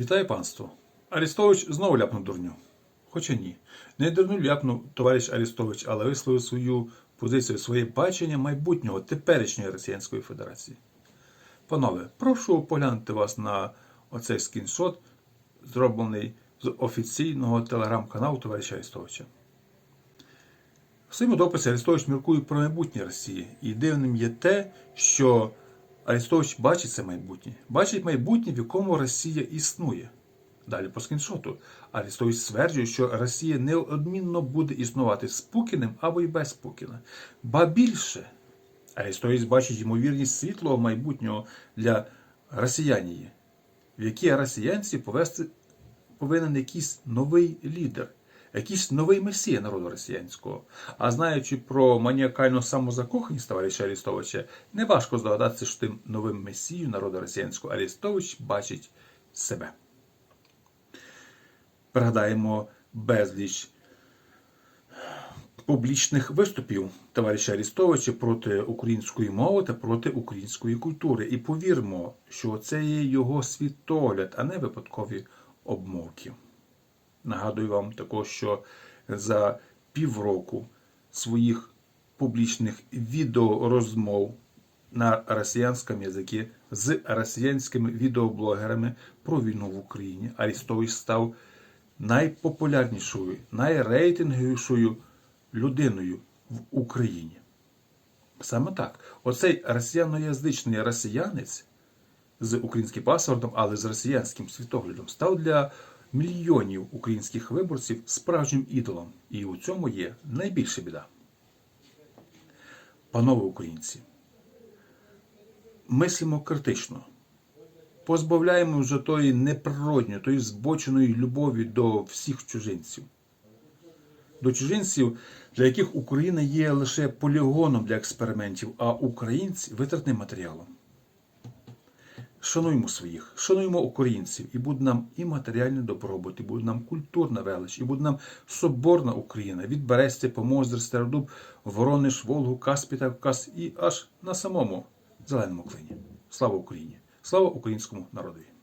Вітаю панство. Арістович знову ляпнув дурню. Хоча ні. Не дурню ляпнув товариш Арістович, але висловив свою позицію, своє бачення майбутнього теперішньої Росіянської Федерації. Панове, прошу поглянути вас на оцей скріншот, зроблений з офіційного телеграм-каналу товариша Арістовича. В своєму дописі Арестович міркує про майбутнє Росії. І дивним є те, що Арестович бачить це майбутнє. Бачить майбутнє, в якому Росія існує. Далі по скріншоту. Арестович стверджує, що Росія неодмінно буде існувати з Пукіним або й без Пукіна. Ба більше, Арестович бачить ймовірність світлого майбутнього для росіянії, в якій росіянці повести повинен якийсь новий лідер, якийсь новий месія народу росіянського. А знаючи про маніакальну самозакоханість товариша Арістовича, неважко здогадатися, що тим новим месією народу росіянського Арістович бачить себе. Пригадаємо безліч публічних виступів товариша Арістовича проти української мови та проти української культури. І повірмо, що це є його світогляд, а не випадкові обмовки. Нагадую вам також, що за півроку своїх публічних відеорозмов на росіянському язикі з росіянськими відеоблогерами про війну в Україні Арістович став найпопулярнішою, найрейтинговішою людиною в Україні. Саме так, оцей росіяноязичний росіянець з українським паспортом, але з росіянським світоглядом, став для мільйонів українських виборців справжнім ідолом. І у цьому є найбільша біда. Панове українці, мислимо критично, позбавляємо вже тої неприродної, тої збоченої любові до всіх чужинців. До чужинців, для яких Україна є лише полігоном для експериментів, а українці витратним матеріалом. Шануймо своїх, шануймо українців, і буде нам і матеріальний добробут, і буде нам культурна велич, і буде нам соборна Україна від Берестя, Помоздр, Стародуб, Воронеж, Волгу, Каспі та Кавказ і аж на самому зеленому клині. Слава Україні! Слава українському народові!